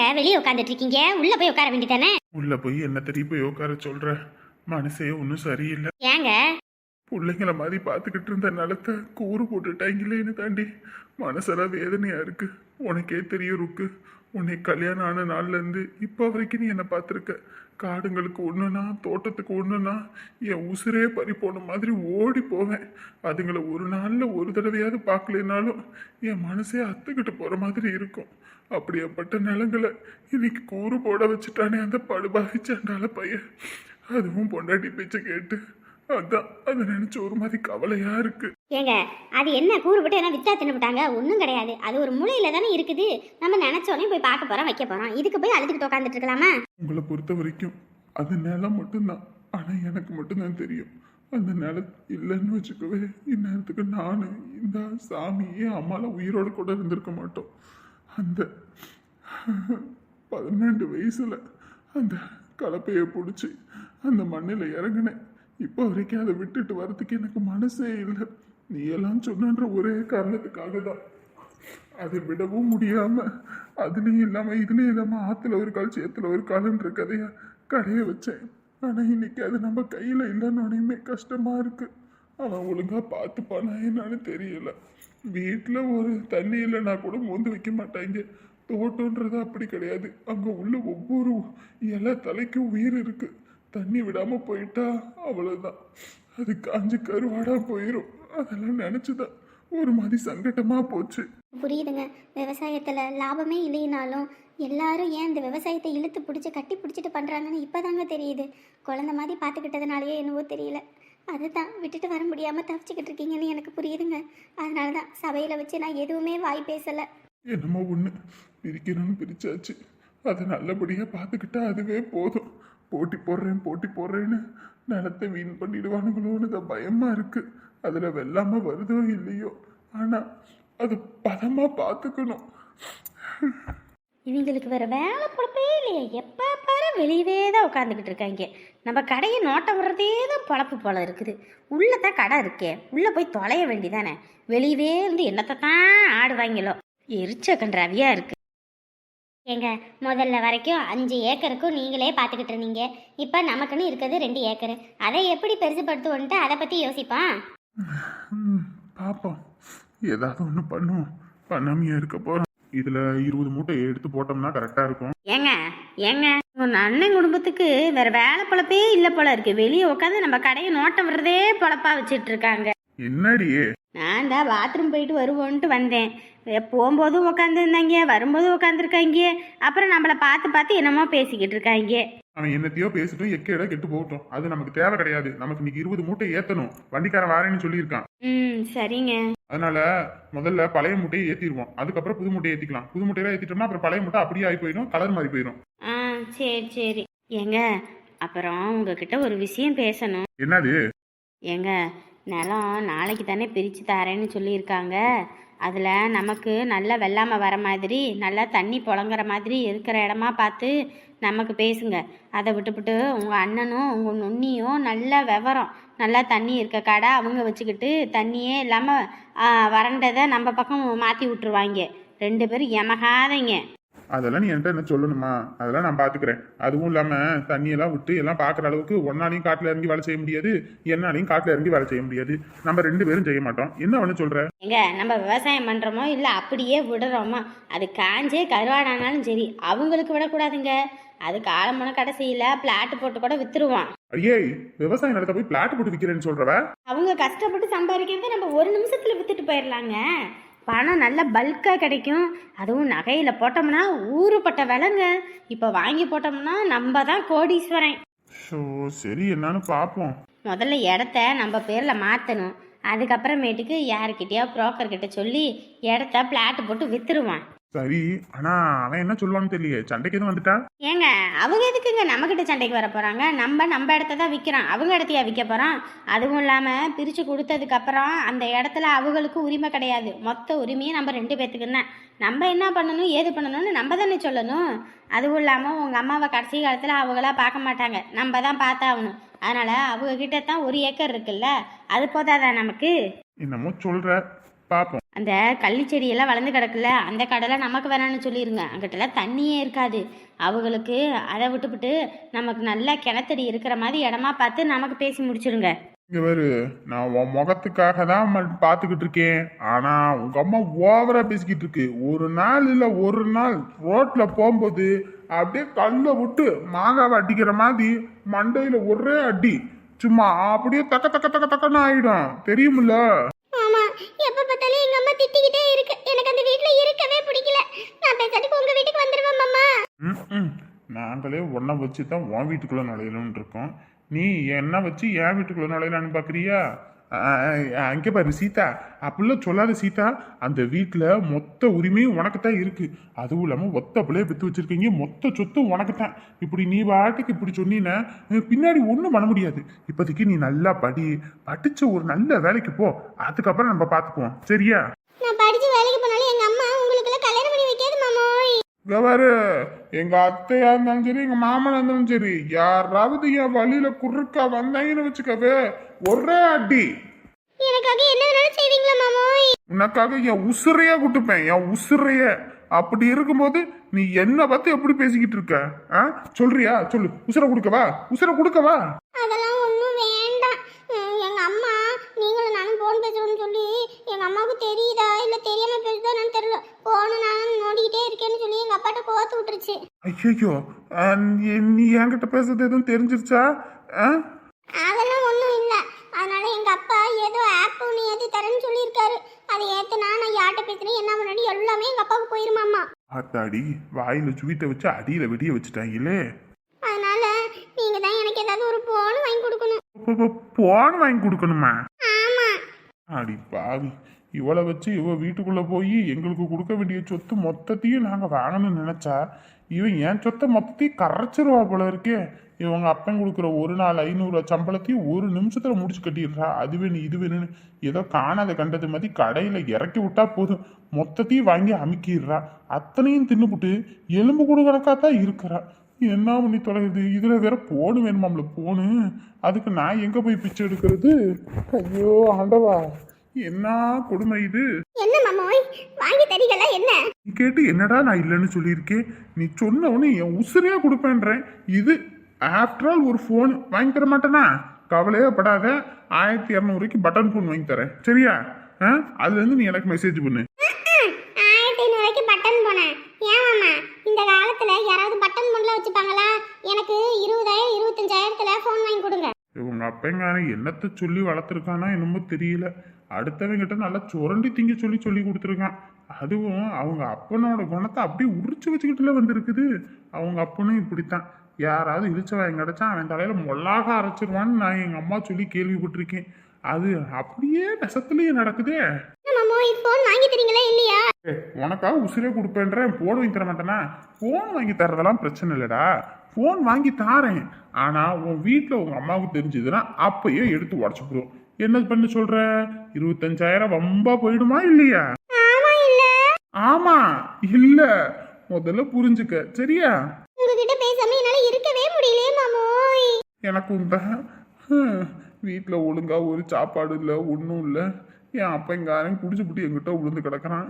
என்னங்க வெளியே உட்காந்துட்டு இருக்கீங்க உள்ள போய் உட்கார வேண்டியதானே? உள்ள போய் என்ன தெரிய போய் உட்கார சொல்ற? மனசே ஒன்றும் சரியில்லை. ஏங்க? பிள்ளைங்கள மாதிரி பார்த்துக்கிட்டு இருந்த நிலத்தை கூறு போட்டுட்டாங்களேன்னு தாண்டி மனசெல்லாம் வேதனையாக இருக்கு. உனக்கே தெரியும் ருக்கு. உன்னை கல்யாணம் ஆன நாள்லேருந்து இப்போ வரைக்கும் நீ என்னை பார்த்துருக்க. காடுங்களுக்கு ஒன்றுனா தோட்டத்துக்கு ஒன்றுனா என் உசுரே பறி போன மாதிரி ஓடி போவேன். அதுங்களை ஒரு நாளில் ஒரு தடவையாவது பார்க்கலனாலும் என் மனசே அத்துக்கிட்டு போகிற மாதிரி இருக்கும். அப்படியாப்பட்ட நிலங்களை இன்னைக்கு கூறு போட வச்சுட்டானே அந்த படுபாவி சண்டால பையன். அதுவும் பொண்டாட்டி பேச்சை கேட்டு அதான் அதை நினச்சி ஒரு மாதிரி கவலையாக இருக்குது ஏங்க அது என்ன கூறுபட்டு என்ன வித்தா தின்னுட்டாங்க ஒன்றும் கிடையாது. அது ஒரு மூலையில தானே இருக்குது. நம்ம நினைச்சோடனே போய் பார்க்க போறோம் வைக்க போறோம். இதுக்கு போய் அழுதுகிட்டு உட்காந்துட்டு இருக்கலாமா உங்களை பொறுத்த வரைக்கும் அது நிலம் மட்டும்தான். ஆனா எனக்கு மட்டும்தான் தெரியும். அந்த நிலம் இல்லைன்னு வச்சுக்கவே இந்நேரத்துக்கு நான் இந்த சாமியே அம்மால உயிரோடு கூட இருந்திருக்க மாட்டோம். அந்த பதினெண்டு வயசுல அந்த கலப்பையை பிடிச்சி அந்த மண்ணில் இறங்கினேன். இப்போ வரைக்கும் அதை விட்டுட்டு வரதுக்கு எனக்கு மனசே இல்லை. நீ எல்லாம் சொன்னன்ற ஒரே காரணத்துக்காக தான் அதை விடவும் முடியாம அதுலேயும் இல்லாம இதுலேயும் இல்லாம ஆத்துல ஒரு கால் சேத்துல ஒரு காலன்ற கதையை கடைய வச்சேன். ஆனா இன்னைக்கு அது நம்ம கையில இல்லைன்னு கஷ்டமா இருக்கு. அவன் ஒழுங்கா பார்த்துப்பானா என்னன்னு தெரியல. வீட்டில் ஒரு தண்ணி இல்லைன்னா கூட மோந்து வைக்க மாட்டாங்க. தோட்டன்றது அப்படி கிடையாது. அங்கே உள்ள ஒவ்வொரு இலை தலைக்கும் உயிர் இருக்குது தண்ணி விடாமல் போயிட்டா அவ்வளோதான் அது காஞ்சு கருவாடாக போயிடும் அதெல்லாம் நினைச்சுதான். ஒரு மாதிரி சங்கட்டமா போச்சு. புரியுதுங்க. விவசாயத்தில் லாபமே இல்லைனாலும் எல்லாரும் ஏன் இந்த விவசாயத்தை இழுத்து பிடிச்சி கட்டி பிடிச்சிட்டு பண்ணுறாங்கன்னு இப்போதாங்க தெரியுது. குழந்த மாதிரி பார்த்துக்கிட்டதுனாலயே என்னவோ தெரியல. அதுதான். விட்டுட்டு வர முடியாமல் தவிச்சுக்கிட்டு இருக்கீங்கன்னு எனக்கு புரியுதுங்க. அதனால தான் சபையில் வச்சு நான் எதுவுமே வாய் பேசலை. என்னமோ ஒன்று பிரிக்கணும்னு பிரிச்சாச்சு. அதை நல்லபடியாக பார்த்துக்கிட்டா அதுவே போதும். போட்டி போடுறேன் போட்டி போடுறேன்னு நிலத்தை வீண் பண்ணிடுவானுங்களோன்னு தான் பயமாக இருக்கு. அதில் வெள்ளாமல் வருதோ இல்லையோ? ஆனால் அது பதமாக பார்த்துக்கணும் இவங்களுக்கு வேற வேலை பொழப்பே இல்லையா. எப்போ பாரு வெளியவே தான் உட்காந்துக்கிட்டு இருக்காங்க. நம்ம கடையை நோட்டம் விடுறதே தான் பொழப்பு போல இருக்குது. உள்ளே தான் கடை இருக்கே. உள்ளே போய் தொலைய வேண்டிதானே வெளியவே இருந்து என்னத்தை தான் ஆடுவாங்களோ? எரிச்ச கன்றாவியாக இருக்கு. ஏங்க முதல்ல வரைக்கும் அஞ்சு ஏக்கருக்கும் நீங்களே பார்த்துக்கிட்டு இருந்தீங்க. இப்போ நமக்குன்னு இருக்கிறது ரெண்டு ஏக்கரு. அதை எப்படி பெருசுப்படுத்துவோன்ட்டு அதை பற்றி யோசிப்பான் பார்ப்போம் ஏதாவது ஒன்று பண்ணுவோம். பண்ணாமையா இருக்க போகிறோம் இதில் இருபது மூட்டை எடுத்து போட்டோம்னா கரெக்டாக இருக்கும். ஏங்க ஏங்க உங்க அண்ணன் குடும்பத்துக்கு வேற வேலை பொழப்பே இல்லை போல இருக்கு. வெளியே உட்காந்து நம்ம கடையை நோட்டம் விடுறதே பொழப்பா வச்சிட்டு இருக்காங்க. என்னடியே? நான் தான் பாத்ரூம் போயிட்டு வருவோன்ட்டு வந்தேன். போகும்போதும் உட்காந்துருந்தாங்க வரும்போதும் உட்காந்துருக்காங்க அப்புறம் நம்மளை பார்த்து பார்த்து என்னமோ பேசிக்கிட்டு இருக்காங்க. அவன் என்னத்தையோ பேசிட்டும் எக்கேட கெட்டு போகட்டும். அது நமக்கு தேவை கிடையாது. நமக்கு இன்னைக்கு இருபது மூட்டை ஏற்றணும் வண்டிக்காரன் வாரேன்னு சொல்லியிருக்கான். ம் சரிங்க. அதனால முதல்ல பழைய மூட்டையை ஏற்றிடுவோம் அதுக்கப்புறம் புது மூட்டையை ஏற்றிக்கலாம் புது மூட்டையெல்லாம் ஏற்றிட்டோம்னா அப்புறம் பழைய மூட்டை அப்படியே ஆகி போயிடும். கலர் மாறி போயிடும். ஆ சரி சரி. ஏங்க அப்புறம் உங்ககிட்ட ஒரு விஷயம் பேசணும். என்னது? ஏங்க நிலம் நாளைக்கு தானே பிரித்து தரேன்னு சொல்லியிருக்காங்க. அதில் நமக்கு நல்லா வெள்ளாமல் வர மாதிரி நல்லா தண்ணி புழங்குற மாதிரி இருக்கிற இடமா பார்த்து நமக்கு பேசுங்க. அதை விட்டுவிட்டு உங்கள் அண்ணனும் உங்கள் நுண்ணியும் நல்ல விவரம் நல்லா தண்ணி இருக்க கடை அவங்க வச்சுக்கிட்டு தண்ணியே இல்லாமல் வறண்டதை நம்ம பக்கம் மாற்றி விட்ருவாங்க ரெண்டு பேரும் எமகாதீங்க. அதெல்லாம் நீ என்கிட்ட என்ன சொல்லணுமா? அதெல்லாம் நான் பாத்துக்கிறேன். அதுவும் இல்லாம தண்ணியெல்லாம் விட்டு எல்லாம் பாக்குற அளவுக்கு ஒன்னாலையும் காட்டுல இறங்கி வேலை செய்ய முடியாது என்னாலையும் காட்டுல இறங்கி வேலை செய்ய முடியாது. நம்ம ரெண்டு பேரும் செய்ய மாட்டோம். என்ன ஒண்ணு சொல்ற? எங்க நம்ம விவசாயம் பண்ணுறோமோ இல்லை அப்படியே விடுறோமோ அது காஞ்சே கருவாடானாலும் சரி அவங்களுக்கு விடக்கூடாதுங்க. அது காலமான கடைசியில் பிளாட் போட்டு கூட வித்துருவான். ஐயே விவசாய நிலத்தை போய் பிளாட் போட்டு விற்கிறேன்னு சொல்றவ? அவங்க கஷ்டப்பட்டு சம்பாதிக்கிறத நம்ம ஒரு நிமிஷத்தில் வித்துட்டு போயிடலாங்க பணம் நல்ல பல்காக கிடைக்கும். அதுவும் நகையில் போட்டோம்னா ஊறுப்பட்ட விலைங்க. இப்போ வாங்கி போட்டோம்னா நம்ம தான் கோடீஸ்வரன். ஷோ சரி என்னன்னு பாப்போம். முதல்ல இடத்த நம்ம பேரில் மாற்றணும் அதுக்கப்புறமேட்டுக்கு யாருக்கிட்டயோ புரோக்கர்கிட்ட சொல்லி இடத்த பிளாட் போட்டு வித்துருவான். சரி ஆனா அவன் என்ன சொல்லுவான்னு தெரியல சண்டைக்கு எதுவும் வந்துட்டா? ஏங்க அவங்க எதுக்குங்க நம்மக்கிட்ட சண்டைக்கு வர போகிறாங்க நம்ம நம்ம இடத்த தான் விற்கிறோம் அவங்க இடத்தையா விற்க போகிறோம் அதுவும் இல்லாமல் பிரித்து கொடுத்ததுக்கப்புறம் அந்த இடத்துல அவங்களுக்கு உரிமை கிடையாது. மொத்த உரிமையும் நம்ம ரெண்டு பேர்த்துக்கு தான். நம்ம என்ன பண்ணணும் ஏது பண்ணணும்னு நம்ம தானே சொல்லணும். அதுவும் இல்லாமல் உங்கள் அம்மாவை கடைசி காலத்தில் அவங்களா பார்க்க மாட்டாங்க. நம்ம தான் பார்த்தாகணும். அதனால் அவங்க கிட்ட தான் ஒரு ஏக்கர் இருக்குல்ல? அது போதாதா நமக்கு? என்னமோ சொல்ற. பாப்போம். அந்த கள்ளி செடியெல்லாம் வளர்ந்து கிடக்குல்ல அந்த கடலை நமக்கு வேணாம்னு சொல்லிடுங்க அங்கிட்டலாம் தண்ணியே இருக்காது. அவங்களுக்கு அதை விட்டுவிட்டு நமக்கு நல்லா கிணத்தடி இருக்கிற மாதிரி இடமா பார்த்து நமக்கு பேசி முடிச்சிருங்க. இங்க பாரு நான் உன் முகத்துக்காக தான் பார்த்துக்கிட்டு இருக்கேன். ஆனா உங்க அம்மா ஓவரா பேசிக்கிட்டு இருக்கு. ஒரு நாள் இல்ல ஒரு நாள் ரோட்ல போகும்போது அப்படியே கல்ல விட்டு மாங்காவை அடிக்கிற மாதிரி மண்டையில ஒரே அடி. சும்மா அப்படியே தக்க தக்க தக்க தக்கன்னு ஆயிடும். தெரியுமில்ல? எப்ப பார்த்தாலும் எங்க அம்மா திட்டிக்கிட்டே இருக்கு. எனக்கு அந்த வீட்ல இருக்கவே பிடிக்கல. நான் பேசாட்டுக்கு உங்க வீட்டுக்கு வந்துருவேன் மாமா. நாங்களே உன்னை வச்சு தான் உன் வீட்டுக்குள்ள நுழையணும்னு இருக்கோம். நீ என்ன வச்சு என் வீட்டுக்குள்ள நுழையலான்னு பார்க்குறியா அங்கே பாரு சீதா. அப்படிலாம் சொல்லாத சீதா. அந்த வீட்டில் மொத்த உரிமையும் உனக்கு தான் இருக்குது அதுவும் இல்லாமல் ஒத்த பிள்ளைய பெற்று வச்சிருக்கீங்க. மொத்த சொத்தும் உனக்கு தான் இப்படி நீ பாட்டுக்கு இப்படி சொன்னீன்னா பின்னாடி ஒன்றும் பண்ண முடியாது. இப்போதைக்கு நீ நல்லா படி படித்த ஒரு நல்ல வேலைக்கு போ. அதுக்கப்புறம் நம்ம பார்த்துக்குவோம். சரியா? நான் படிச்சு கவாரு எங்க அத்தையா இருந்தாலும் சரி எங்க மாமனா இருந்தாலும் சரி யாராவது என் வழியில குறுக்கா வந்தாங்கன்னு வச்சுக்கவே ஒரே அடி. எனக்காக என்ன வேணாலும் செய்வீங்களா மாமோய் உனக்காக என் உசுரையே குட்டுப்பேன் என் உசுரைய. அப்படி இருக்கும்போது நீ என்ன பார்த்து எப்படி பேசிக்கிட்டு இருக்க? ஆ? சொல்றியா? சொல்லு. உசுரை கொடுக்கவா? உசுரை கொடுக்கவா? நீங்களும் நானும் போன் பேசுறோம்னு சொல்லி எங்க அம்மாவுக்கு தெரியுதா? இல்ல தெரியாம பேசுதா நான் தெரியல. போன நானும் நோண்டிக்கிட்டே இருக்கேன்னு சொல்லி எங்க அப்பாட்ட கோத்து விட்டுருச்சு. ஐயோ நீ என்கிட்ட பேசுறது எதுவும் தெரிஞ்சிருச்சா? ஆ அதெல்லாம் ஒன்றும் இல்லை. அதனால எங்க அப்பா ஏதோ ஆப் ஒன்று ஏற்றி தரேன்னு சொல்லியிருக்காரு. அதை ஏற்றுனா நான் யார்கிட்ட பேசுறேன்? என்ன முன்னாடி எல்லாமே எங்க அப்பாவுக்கு போயிருமாம்மா ஆத்தாடி வாயில சுவீட்டை வச்சு அடியில வெடிய வச்சுட்டாங்களே. அதனால நீங்க தான் எனக்கு ஏதாவது ஒரு போன் வாங்கி கொடுக்கணும். போன் வாங்கி கொடுக்கணுமா? அடி பாவி. இவளை வச்சு இவ வீட்டுக்குள்ளே போய் எங்களுக்கு கொடுக்க வேண்டிய சொத்து மொத்தத்தையும் நாங்கள் வாங்கணும்னு நினச்சா இவன் என் சொத்தை மொத்தத்தையும் கரைச்சிருவா போல இருக்கே. இவங்க அப்பன் கொடுக்குற ஒரு நாள் ஐநூறு சம்பளத்தையும் ஒரு நிமிஷத்தில் முடிச்சு கட்டிடுறா. அது வேணும் இது வேணும்னு ஏதோ காணாத கண்டது மாதிரி கடையில் இறக்கி விட்டா போதும். மொத்தத்தையும் வாங்கி அமுக்கிடுறா. அத்தனையும் தின்னுபுட்டு எலும்பு கூட தான் இருக்கிறா. என்ன பண்ணி தொலைகிறது? இதுல வேற போனு வேணுமாம்ல போனு அதுக்கு நான் எங்க போய் பிச்சை எடுக்கிறது? ஐயோ ஆண்டவா. என்ன கொடுமை இது? என்ன மாமோய்? வாங்கி தரீங்களா என்ன? நீ கேட்டு என்னடா நான் இல்லைன்னு சொல்லியிருக்கேன் நீ சொன்ன உடனே என் உசுரையா கொடுப்பேன்றேன். இது ஆஃப்டர் ஆல் ஒரு ஃபோன் வாங்கி தர மாட்டேனா? கவலையே படாத. ஆயிரத்தி இரநூறுக்கு பட்டன் ஃபோன் வாங்கி தரேன். சரியா? ஆ? அதுலேருந்து நீ எனக்கு மெசேஜ் பண்ணு ஆயிரத்தி ஐநூறுவாய்க்கு பட்டன் போனேன் ஏன் மாமா இந்த காலத்துல யாராவது பட்டன் போன்ல வச்சுப்பாங்களா எனக்கு இருபதாயிரம் இருபத்தஞ்சாயிரத்துல ஃபோன் வாங்கி கொடுங்க அவங்க அப்பங்கான என்னத்தை சொல்லி வளர்த்துருக்கானா என்னமோ தெரியல. அடுத்தவங்கிட்ட நல்லா சுரண்டி திங்க சொல்லி சொல்லி கொடுத்துருக்கான். அதுவும் அவங்க அப்பனோட குணத்தை அப்படியே உரிச்சு வச்சுக்கிட்டுல வந்திருக்குது. அவங்க அப்பனும் இப்படித்தான். யாராவது இழிச்சவன் கிடச்சா அவன் தலையில் மொல்லாக அரைச்சிருவான்னு நான் எங்கள் அம்மா சொல்லி கேள்விப்பட்டிருக்கேன். அது அப்படியே விஷத்துலேயே நடக்குதே. மாமோய் ஃபோன் வாங்கி தரீங்களா இல்லையா? உனக்காக உசிரே கொடுப்பேன்றேன் போன் வாங்கி தர மாட்டேனா? போன் வாங்கி தரதெல்லாம் பிரச்சனை இல்லைடா. போன் வாங்கி தாரேன். ஆனா உன் வீட்டில் உங்க அம்மாவுக்கு தெரிஞ்சதுன்னா அப்பயே எடுத்து உடச்சு போடும் என்ன பண்ண சொல்ற? இருபத்தஞ்சாயிரம் வம்பா போயிடுமா இல்லையா? ஆமா இல்ல. ஆமா இல்ல. முதல்ல புரிஞ்சுக்க சரியா? உங்ககிட்ட பேசாம என்னால இருக்கவே முடியலையே மாமோய். எனக்கும் தான் வீட்டில் ஒழுங்கா ஒரு சாப்பாடு இல்லை ஒன்றும் இல்லை. என் அப்பங்காரன் குடிச்சுப்புட்டு எங்கிட்ட விழுந்து கிடக்குறான்.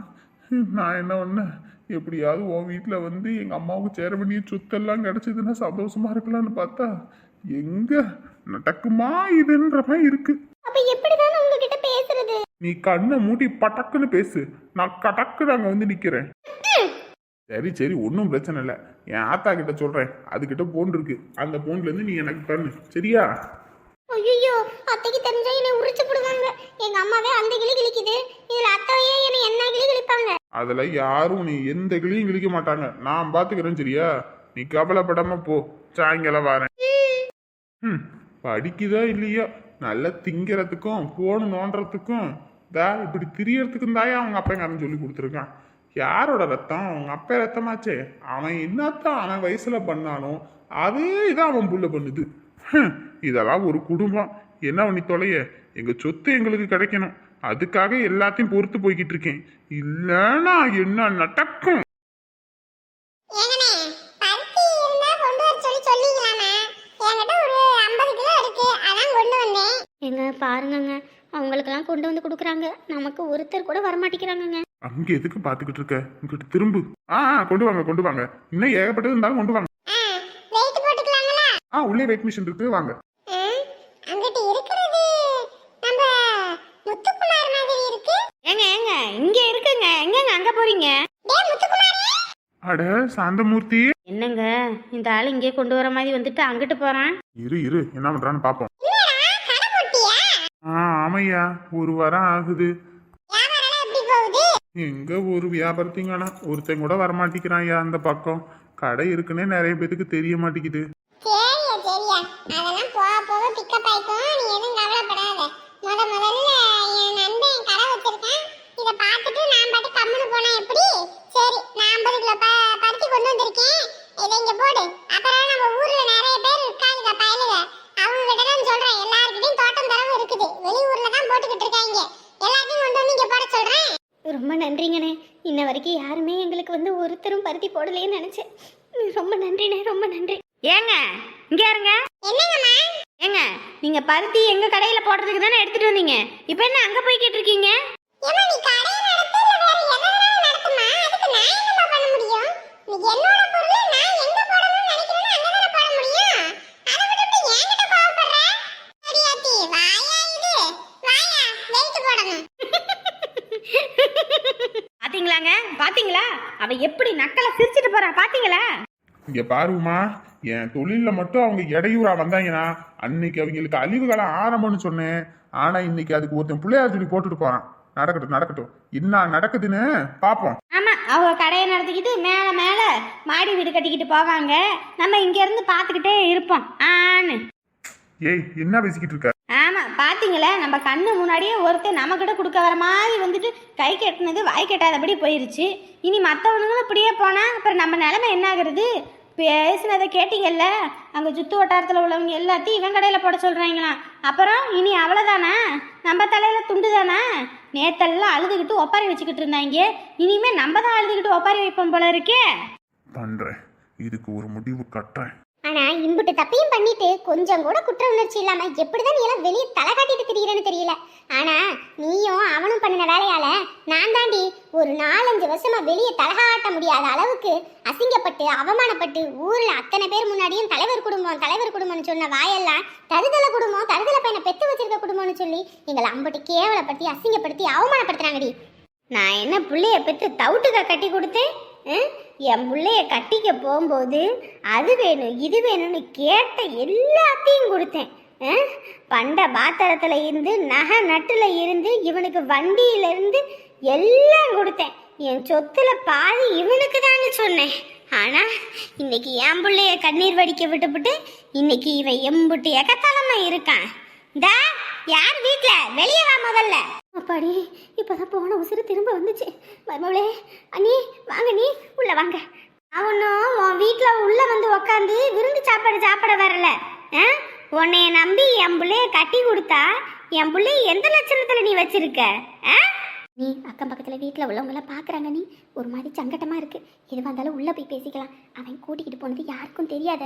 நான் என்ன பண்ணேன் எப்படியாவது உன் வீட்டில் வந்து எங்கள் அம்மாவுக்கு சேர வேண்டிய சொத்தெல்லாம் கிடச்சிதுன்னா சந்தோஷமா இருக்கலாம்னு பார்த்தா எங்க நடக்குமா இதுன்ற மாதிரி இருக்கு. அப்ப எப்படிதான் நான் உங்ககிட்ட பேசுறது? நீ கண்ணை மூடி பட்டக்குன்னு பேசு. நான் கடக்குன்னு அங்கே வந்து நிற்கிறேன் சரி சரி ஒன்றும் பிரச்சனை இல்லை. என் ஆத்தா கிட்ட சொல்கிறேன் அதுகிட்ட போன் இருக்கு. அந்த போன்லேருந்து நீ எனக்கு பண்ணு. சரியா? ஐயோ அத்தைக்கு தெரிஞ்சா என்னை உரிச்சு போடுவாங்க. எங்க அம்மாவே அந்த கிளி கிழிக்குது இதுல அத்தையே என்னை என்ன கிளி கிழிப்பாங்க அதில் யாரும் நீ எந்த கிளியும் கிழிக்க மாட்டாங்க. நான் பார்த்துக்கிறேன் சரியா? நீ கவலைப்படாம போ. சாயங்காலம் வரேன். ம். படிக்குதோ இல்லையோ? நல்லா திங்கிறதுக்கும் போன் நோண்டுறதுக்கும். தா இப்படி திரியறதுக்கும் தாயா அவங்க அப்பங்காரன் சொல்லி கொடுத்துருக்கான். யாரோட ரத்தம்? அவங்க அப்பா ரத்தமாச்சே. அவன் என்னத்தான் அவன் வயசுல பண்ணானோ அதே இதான் அவன் புள்ள பண்ணுது. இதெல்லாம் ஒரு குடும்பம். என்ன பண்ணி தொலைய? எங்க சொத்து எங்களுக்கு கிடைக்கணும். அதுக்காக எல்லாத்தையும் பொறுத்து போய்கிட்டு இருக்கேன். இல்லைன்னா என்ன நடக்கும்? ஏங்கனே பருத்தி இருந்தா கொண்டு வர சொல்லி சொல்லீங்களாண்ணா என்கிட்ட ஒரு ஐம்பது கிலோ இருக்கு. அதான் கொண்டு வந்தேன். எங்க பாருங்கங்க. அவங்க அவங்களுக்கெல்லாம் கொண்டு வந்து கொடுக்குறாங்க. நமக்கு ஒருத்தர் கூட வரமாட்டேங்கிறாங்கங்க. அங்க எதுக்கு பாத்துக்கிட்டு இருக்க? இங்கிட்டு திரும்பு. ஆ கொண்டு வாங்க கொண்டு வாங்க. இன்னும் ஏகப்பட்டது இருந்தாலும் கொண்டு வாங்க. ஆ உள்ளே வெயிட் மிஷின் இருக்கு. வாங்க அங்கிட்டு இருக்கிறது நம்ம முத்துக்குமார் மாதிரி இருக்கு ஏங்க ஏங்க இங்கே இருக்குங்க எங்கங்க அங்கே போறீங்க அட சாந்தமூர்த்தி. என்னங்க? இந்த ஆள் இங்கே கொண்டு வர மாதிரி வந்துட்டு அங்கிட்டு போறான். இரு இரு என்ன பண்றான்னு பாப்போம். ஆ ஆமையா ஒரு வாரம் ஆகுது. எங்க ஒரு வியாபாரத்தையும் ஒருத்தன் கூட வரமாட்டேங்கிறான்யா அந்த பக்கம். கடை இருக்குன்னே நிறைய பேத்துக்கு தெரிய மாட்டேங்குது. நன்றிங்கண்ணே இன்ன வரைக்கும் யாருமே எங்களுக்கு வந்து ஒருத்தரும் பருத்தி போடலையேன்னு நினைச்சேன் ரொம்ப நன்றிண்ணே ரொம்ப நன்றி. ஏங்க இங்க இருங்க என்னங்கம்மா? ஏங்க நீங்க பருத்தி எங்க கடையில போடுறதுக்கு தானே எடுத்துட்டு வந்தீங்க? இப்போ என்ன அங்க போய்கிட்டு இருக்கீங்க ஏம்மா நீ கடை நடத்து இல்ல வேற எதாவது நடத்துமா அதுக்கு நான் என்னமா பண்ண முடியும் நீ என்னோட பொருளை நான் எங்க போடணும்னு நினைக்கிறேனோ அங்க தானே போட முடியும் அதை விட்டுட்டு என்கிட்ட கோவப்படுற சரியாத்தி வாயா இது வாயா வெயிட் போடணும் பாத்தீங்களாங்க பாத்தீங்களா அவ எப்படி நக்கலை சிரிச்சிட்டு போறா பாத்தீங்களா? இங்க பாருமா என் தொழில்ல மட்டும் அவங்க இடையூறா வந்தாங்கன்னா அன்னைக்கு அவங்களுக்கு அழிவு காலம் ஆரம்பம்னு சொன்னேன். ஆனா இன்னைக்கு அதுக்கு ஒருத்தன் பிள்ளையார் சொல்லி போட்டுட்டு போறான். நடக்கட்டும் நடக்கட்டும். என்ன நடக்குதுன்னு பாப்போம். ஆமா அவங்க கடையை நடத்திக்கிட்டு மேல மேல மாடி வீடு கட்டிக்கிட்டு போவாங்க. நம்ம இங்க இருந்து பாத்துக்கிட்டே இருப்போம். ஆன்னு. ஏய் என்ன பேசிக்கிட்டு இருக்க? ஆமாம் பார்த்தீங்களே நம்ம கண்ணு முன்னாடியே ஒருத்தன் நம்மக்கிட்ட கொடுக்க வர மாதிரி வந்துட்டு கை கட்டினது வாய் கெட்டாதபடி போயிருச்சு. இனி மற்றவனுங்களும் இப்படியே போனால் அப்புறம் நம்ம நிலமை என்ன ஆகுறது பேசினதை கேட்டீங்கல்ல? அங்கே சுத்து வட்டாரத்தில் உள்ளவங்க எல்லாத்தையும் இவன் கடையில் போட சொல்கிறாங்களாம் அப்புறம் இனி அவ்வளோதானா நம்ம தலையில் துண்டு தானா நேத்தெல்லாம் அழுதுகிட்டு ஒப்பாரி வச்சுக்கிட்டு இருந்தாங்க. இனிமேல் நம்ம தான் அழுதுகிட்டு ஒப்பாரி வைப்போம் போல இருக்கே. பண்ணுறேன் இதுக்கு ஒரு முடிவு கட்டுறேன். ஆனா இம்புட்டு தப்பையும் பண்ணிட்டு கொஞ்சம் கூட குற்ற உணர்ச்சி இல்லாம எப்படிதான் நீ எல்லாம் வெளியே தலை காட்டிட்டு திரியறன்னு தெரியல. ஆனா நீயும் அவனும் பண்ணின வேலையால நான் தாண்டி ஒரு நாலஞ்சு வருஷமா வெளியே தலகாட்ட முடியாத அளவுக்கு அசிங்கப்பட்டு அவமானப்பட்டு ஊர்ல அத்தனை பேர் முன்னாடியும் தலைவர் குடும்பம் தலைவர் குடும்பம்னு சொன்ன வாயெல்லாம் தருதல குடும்பம் தருதல பையனை பெத்து வச்சிருக்க குடும்பம்னு சொல்லி எங்களை அம்பட்டு கேவலப்படுத்தி அசிங்கப்படுத்தி அவமானப்படுத்துறாங்கடி. நான் என்ன பிள்ளைய பெற்று தவுட்டுக்க கட்டி கொடுத்தேன்? ம்? என் பிள்ளைய கட்டிக்க போகும்போது அது வேணும் இது வேணும்னு கேட்ட எல்லாத்தையும் கொடுத்தேன். பண்ட பாத்திரத்தில் இருந்து நகை நட்டுல இருந்து இவனுக்கு வண்டியில இருந்து எல்லாம் கொடுத்தேன். என் சொத்துல பாதி இவனுக்கு தாங்க சொன்னேன். ஆனா இன்னைக்கு என் பிள்ளைய கண்ணீர் வடிக்க விட்டுப்புட்டு இன்னைக்கு இவன் எம்புட்டு எகத்தலமா இருக்கான். தா யார் வீட்ல? வெளியே வா முதல்ல. அப்பாடி இப்பதான் போன உசுறு திரும்ப வந்துச்சு. மருமவளே அண்ணி வாங்க நீ உள்ள வாங்க. அவனும் உன் வீட்டில் உள்ள வந்து உக்காந்து விருந்து சாப்பாடு சாப்பிட வரல? உன்னைய நம்பி என் பிள்ளைய கட்டி கொடுத்தா என் பிள்ளைய எந்த லட்சணத்தில் நீ வச்சிருக்க? ஆ? நீ அக்கம் பக்கத்தில் வீட்டில் உள்ளவங்களாம் பார்க்குறாங்க நீ ஒரு மாதிரி சங்கட்டமாக இருக்கு. எதுவாக இருந்தாலும் உள்ளே போய் பேசிக்கலாம். அவன் கூட்டிக்கிட்டு போனது யாருக்கும் தெரியாத.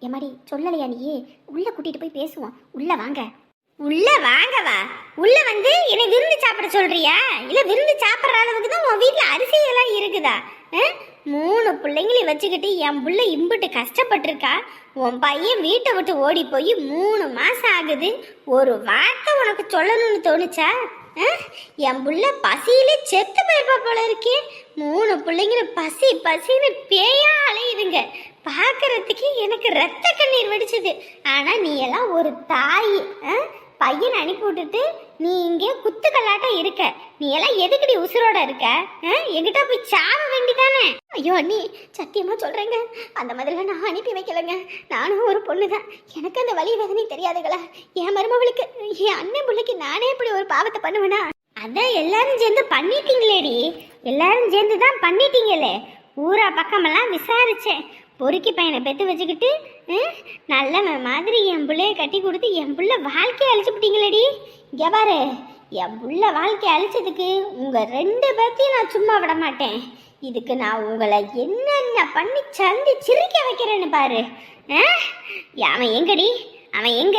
எம்மாடி சொல்லலையா நீ உள்ளே கூட்டிகிட்டு போய் பேசுவோம். உள்ளே வாங்க. உள்ள வாங்கவா. உள்ள வந்து என்னை விருந்து சாப்பிட சொல்றியா? இல்ல விருந்து சாப்பிட்ற அளவுக்கு தான் உன் வீட்டில் அரிசி எல்லாம் இருக்குதா? ஆ? மூணு பிள்ளைங்களையும் வச்சுக்கிட்டு என் புள்ள இம்புட்டு கஷ்டப்பட்டிருக்கா. உன் பையன் வீட்டை விட்டு ஓடி போய் மூணு மாசம் ஆகுது. ஒரு வார்த்தை உனக்கு சொல்லணும்னு தோணுச்சா? ஆ? என் புள்ள பசியில செத்து போயிருப்பா போல இருக்கே. மூணு பிள்ளைங்களும் பசி பசின்னு பேயா அலையுதுங்க பார்க்கறதுக்கு எனக்கு ரத்த கண்ணீர் வெடிச்சது. ஆனா நீ எல்லாம் ஒரு தாய் ஆ? பையனை அனுப்பி விட்டுட்டு நீ இங்கே குத்துக்கல்லாட்டம் இருக்க. நீ எல்லாம் எதுக்குடி உசுரோட இருக்க? ஆ? போய் சாவ வேண்டிதானே? ஐயோ அண்ணி சத்தியமாக சொல்கிறேங்க அந்த மாதிரிலாம் நான் அனுப்பி வைக்கலைங்க. நானும் ஒரு பொண்ணு தான் எனக்கு அந்த வலி வேதனை தெரியாதுங்களா? என் மருமகளுக்கு என் அண்ணன் பிள்ளைக்கு நானே இப்படி ஒரு பாவத்தை பண்ணுவேனா? அதான் எல்லாரும் சேர்ந்து பண்ணிட்டீங்களேடி. எல்லாரும் சேர்ந்து தான் பண்ணிட்டீங்களே. ஊரா பக்கமெல்லாம் விசாரிச்சேன். பொறுக்கி பையனை பெற்று வச்சுக்கிட்டு ம், நல்லவன் மாதிரி என் பிள்ளைய கட்டி கொடுத்து என் பிள்ளை வாழ்க்கையை அழிச்சுப்பிட்டீங்களடி. இங்கே பாரு என் புள்ள வாழ்க்கையை அழிச்சதுக்கு உங்கள் ரெண்டு பேர்த்தையும் நான் சும்மா விட மாட்டேன் இதுக்கு நான் உங்களை என்னென்ன பண்ணி சந்தி சிரிக்க வைக்கிறேன்னு பாரு. ஆ? அவன் எங்கடி? அவன் எங்க?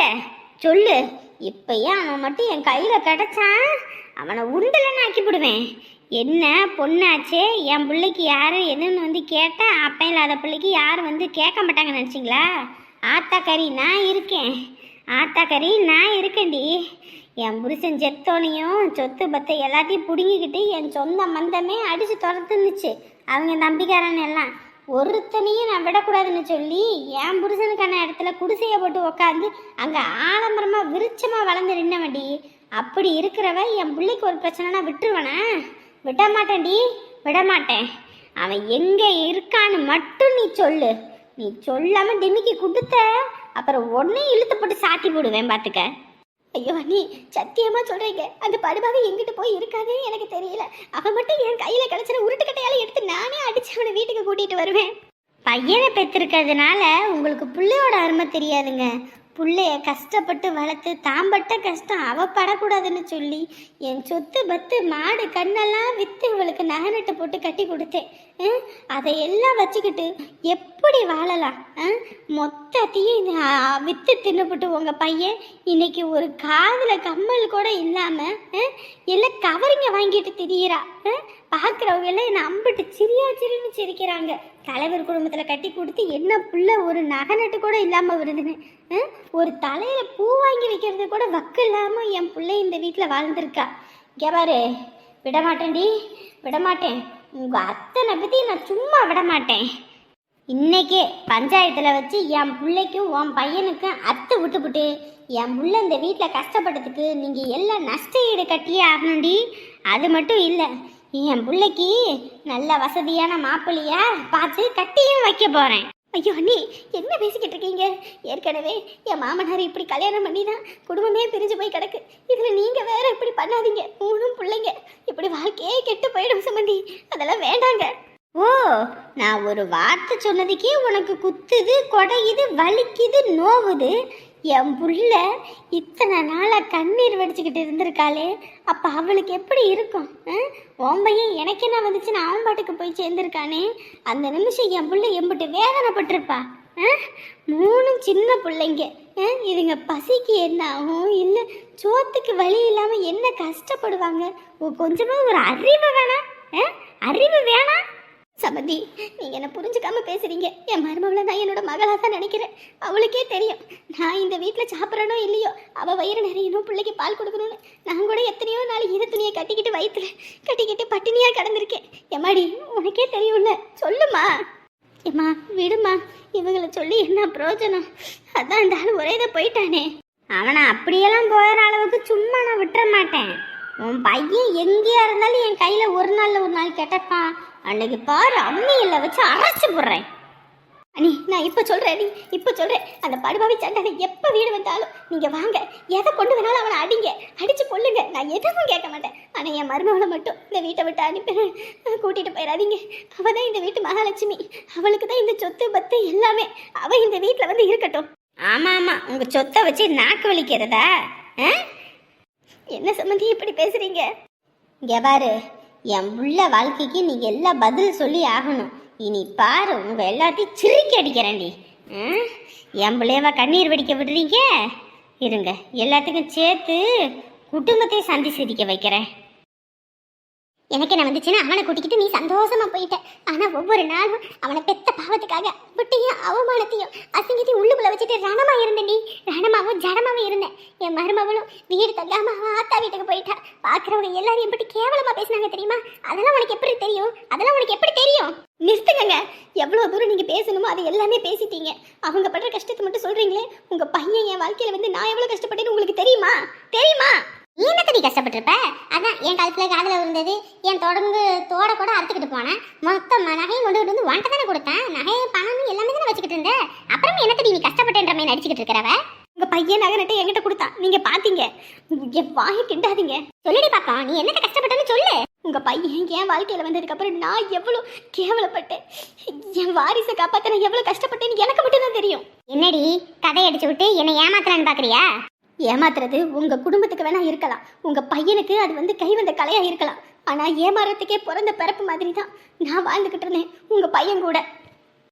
சொல்லு. இப்பயே அவன் மட்டும் என் கையில் கிடச்சான். அவனை உருண்டலன்னு ஆக்கி விடுவேன் என்ன பொண்ணாச்சே? என் பிள்ளைக்கு யார்? என்னன்னு வந்து கேட்டால் அப்பா இல்லாத பிள்ளைக்கு யாரும் வந்து கேட்க மாட்டாங்க நினச்சிங்களா? ஆத்தாக்கறி நான் இருக்கேன். ஆத்தாக்கறி நான் இருக்கேன்டி. என் புருஷன் செத்தோனையும் சொத்து பத்தை எல்லாத்தையும் பிடுங்கிக்கிட்டு என் சொந்த மந்தமே அடித்து துரத்துனுச்சு. அவங்க நம்பிக்காரன் எல்லாம். ஒருத்தனையும் நான் விடக்கூடாதுன்னு சொல்லி என் புருஷனுக்கான இடத்துல குடிசையை போட்டு உக்காந்து அங்கே ஆடம்பரமாக விருச்சமாக வளர்ந்து நின்னவண்டி அப்படி இருக்கிறவ என் பிள்ளைக்கு ஒரு பிரச்சனைனா விட்டுருவனா? விட மாட்டேன்டி விட மாட்டேன் அவன் எங்கே இருக்கான்னு மட்டும் நீ சொல்லு. நீ சொல்லாமல் டிமிக்கி கொடுத்த அப்புறம் உடனே இழுத்து போட்டு சாத்தி போடுவேன் பார்த்துக்க ஐயோ நீ சத்தியமாக சொல்கிறீங்க அந்த படுபாவை எங்கிட்டு போய் இருக்காதுன்னு எனக்கு தெரியல. அவன் மட்டும் என் கையில உருட்டு உருட்டுக்கட்டையால எடுத்து நானே அடித்து அவனை வீட்டுக்கு கூட்டிகிட்டு வருவேன். பையனை பெற்றிருக்கிறதுனால உங்களுக்கு பிள்ளையோட அருமை தெரியாதுங்க. பிள்ளைய கஷ்டப்பட்டு வளர்த்து தாம்பட்ட கஷ்டம் அவ படக்கூடாதுன்னு சொல்லி என் சொத்து பத்து மாடு கண்ணெல்லாம் விற்று இவளுக்கு நகை நட்டு போட்டு கட்டி கொடுத்தேன். அதையெல்லாம் வச்சுக்கிட்டு எப்படி வாழலாம்? மொத்தத்தையும் விற்று தின்னுபிட்டு உங்க பையன் இன்னைக்கு ஒரு காதில் கம்மல் கூட இல்லாம எல்லாம் கவரிங்க வாங்கிட்டு திரியிறா. பார்க்குறவங்க எல்லாம் என்னை அம்பிட்டு சிரியா சிரின்னு சிரிக்கிறாங்க. தலைவர் குடும்பத்தில் கட்டி கொடுத்து என்ன புள்ள ஒரு நகை நட்டு கூட இல்லாமல் வருதுன்னு. ஒரு தலையில் பூ வாங்கி வைக்கிறது கூட வக்கு இல்லாமல் என் பிள்ளை இந்த வீட்டில் வாழ்ந்திருக்கா. இங்கே பாரு. விடமாட்டேன்டி. விடமாட்டேன். உங்கள் அத்தனை பற்றி நான் சும்மா விட மாட்டேன் இன்னைக்கே பஞ்சாயத்தில் வச்சு என் பிள்ளைக்கும் உன் பையனுக்கும் அத்தை விட்டுப்புட்டு என் புள்ள இந்த வீட்டில் கஷ்டப்பட்டதுக்கு நீங்கள் எல்லாம் நஷ்ட ஈடு கட்டியே ஆகணும்டி. அது மட்டும் இல்லை என் பிள்ளைக்கு நல்ல வசதியான மாப்பிள்ளையா பார்த்து கட்டியும் வைக்க போகிறேன் ஐயோ அண்ணி என்ன பேசிக்கிட்டு இருக்கீங்க? ஏற்கனவே என் மாமனார் இப்படி கல்யாணம் பண்ணி தான் குடும்பமே பிரிஞ்சு போய் கிடக்கு. இதில் நீங்கள் வேற இப்படி பண்ணாதீங்க. மூணும் பிள்ளைங்க. இப்படி வாழ்க்கையே கெட்டு போயிடும் சம்மந்தி அதெல்லாம் வேண்டாங்க. ஓ நான் ஒரு வார்த்தை சொன்னதுக்கே உனக்கு குத்துது கொடையுது வலிக்குது நோவுது. என் புள்ள இத்தனை நாளாக கண்ணீர் வடிச்சுக்கிட்டு இருந்திருக்காளே அப்போ அவளுக்கு எப்படி இருக்கும்? ஆ? உன் பையன் எனக்கு என்ன வந்துச்சுன்னு அவன் பாட்டுக்கு போய் சேர்ந்துருக்கானே? அந்த நிமிஷம் என் புள்ள எம்பிட்டு வேதனைப்பட்டிருப்பா. மூணும் சின்ன பிள்ளைங்க. இதுங்க பசிக்கு என்ன ஆகும்? இல்லை சோத்துக்கு வழி இல்லாமல் என்ன கஷ்டப்படுவாங்க? கொஞ்சமாக ஒரு அறிவு வேணாம். ஆ? அறிவு வேணாம். சமந்தி நீங்கள் என்னை புரிஞ்சுக்காம பேசுறீங்க. என் மருமகளை நான் என்னோட மகளாக தான் நினைக்கிறேன். அவளுக்கே தெரியும். நான் இந்த வீட்டில் சாப்பிட்றனோ இல்லையோ அவள் வயிறு நிறையணும் பிள்ளைக்கு பால் கொடுக்கணும்னு. நான் கூட எத்தனையோ நாள் ஈர துணியை கட்டிக்கிட்டு வயிற்றுல கட்டிக்கிட்டு பட்டினியாக கிடந்திருக்கேன். எம்மாடி உனக்கே தெரியும்ல. சொல்லுமா ஏம்மா விடுமா இவங்களை சொல்லி என்ன பிரயோஜனம்? அதான் இந்த ஆள் ஒரே இதை போயிட்டானே. அவனை அப்படியெல்லாம் போயிற அளவுக்கு சும்மா நான் விட்டுற மாட்டேன். உன் பையன் எங்கேயா இருந்தாலும் என் கையில் ஒரு நாளில் ஒரு நாள் கெட்டப்பான். அன்னைக்கு பாரு அம்மியில் வச்சு அரைச்சி போடுறேன். அனி நான் இப்போ சொல்கிறேன் நீ இப்போ சொல்கிறேன் அந்த படுபாவி சண்டனை எப்போ வீடு வந்தாலும் நீங்கள் வாங்க. எதை கொண்டு வேணாலும் அவனை அடிங்க. அடித்து கொள்ளுங்க நான் எதுவும் கேட்க மாட்டேன். ஆனால் என் மருமகளை மட்டும் இந்த வீட்டை விட்டு அனுப்பி கூட்டிகிட்டு போயிடாதீங்க. அவள் தான் இந்த வீட்டு மகாலட்சுமி. அவளுக்கு தான் இந்த சொத்து பத்து எல்லாமே. அவள் இந்த வீட்டில் வந்து இருக்கட்டும். ஆமாம் ஆமாம் உங்கள் சொத்தை வச்சு நாக்கு வலிக்கிறதா? ஆ? என்ன சம்மந்தி இப்படி பேசுகிறீங்க இங்கே பாரு. என் உள்ள வாழ்க்கைக்கு நீ எல்லாம் பதில் சொல்லி ஆகணும். இனி பாரு உங்க எல்லாத்தையும் சிரிக்கி அடிக்கிறேன்டி. ஆ? என் பிள்ளையவா கண்ணீர் வடிக்க விடுறீங்க? இருங்க எல்லாத்துக்கும் சேர்த்து குடும்பத்தை சந்தி சிரிக்க வைக்கிறேன். எனக்கு என்ன வந்துச்சுன்னா அவனை கூட்டிக்கிட்டு நீ சந்தோஷமா போயிட்ட. ஆனா ஒவ்வொரு நாளும் அவனை பெத்த பாவத்துக்காக விட்டையும் அவமானத்தையும் அசிங்கத்தையும் உள்ளுக்குள்ள வச்சுட்டு ரணமா இருந்த நீ. ரணமாவும் ஜடமாவும் இருந்தேன் என் மருமகளும் வீடு தள்ளாம அவ ஆத்தா வீட்டுக்கு போயிட்டா. பாக்குறவங்க எல்லாரும் எப்படி கேவலமா பேசினாங்க தெரியுமா? அதெல்லாம் உனக்கு எப்படி தெரியும்? அதெல்லாம் உனக்கு எப்படி தெரியும்? நிறுத்துங்க எவ்வளவு தூரம் நீங்க பேசணுமோ அது எல்லாமே பேசிட்டீங்க. அவங்க படுற கஷ்டத்தை மட்டும் சொல்றீங்களே. உங்க பையன் என் வாழ்க்கையில வந்து நான் எவ்வளவு கஷ்டப்பட்டேன்னு உங்களுக்கு தெரியுமா? தெரியுமா? நீ என்னத்தடி கஷ்டப்பட்டிருப்ப அதான் என் காலத்துல காதுல இருந்தது என் தொடங்கு தோட கூட அறுத்துக்கிட்டு போனேன். மொத்தம் நகையும் கொண்டு வந்து வாண்ட தானே கொடுத்தேன். நகையை பணம் எல்லாமே தானே வச்சுக்கிட்டு இருந்தேன் அப்புறம் என்னத்தடி நீ கஷ்டப்பட்டேன்ற மாதிரி நடிச்சுக்கிட்டு இருக்கிறவ? உங்க பையன் நகை நட்டு என்கிட்ட கொடுத்தான் நீங்க பாத்தீங்க. வாயை கிண்டாதீங்க. சொல்லுடி பாப்பா நீ என்னத்த கஷ்டப்பட்டேன்னு சொல்லு. உங்க பையன் என் வாழ்க்கையில வந்ததுக்கு அப்புறம் நான் எவ்வளவு கேவலப்பட்டேன். என் வாரிசை காப்பாத்த நான் எவ்வளவு கஷ்டப்பட்டேன்னு எனக்கு மட்டும் தான் தெரியும். என்னடி கதை அடிச்சு விட்டு என்னை ஏமாத்தலான்னு பாக்குறியா? ஏமாத்துறது உங்க குடும்பத்துக்கு வேணா இருக்கலாம். உங்க பையனுக்கு அது வந்து கை வந்த கலையா இருக்கலாம். ஆனா ஏமாறத்துக்கே பிறந்த பிறப்பு மாதிரி தான் நான் வாழ்ந்துகிட்டு இருந்தேன். உங்க பையன் கூட.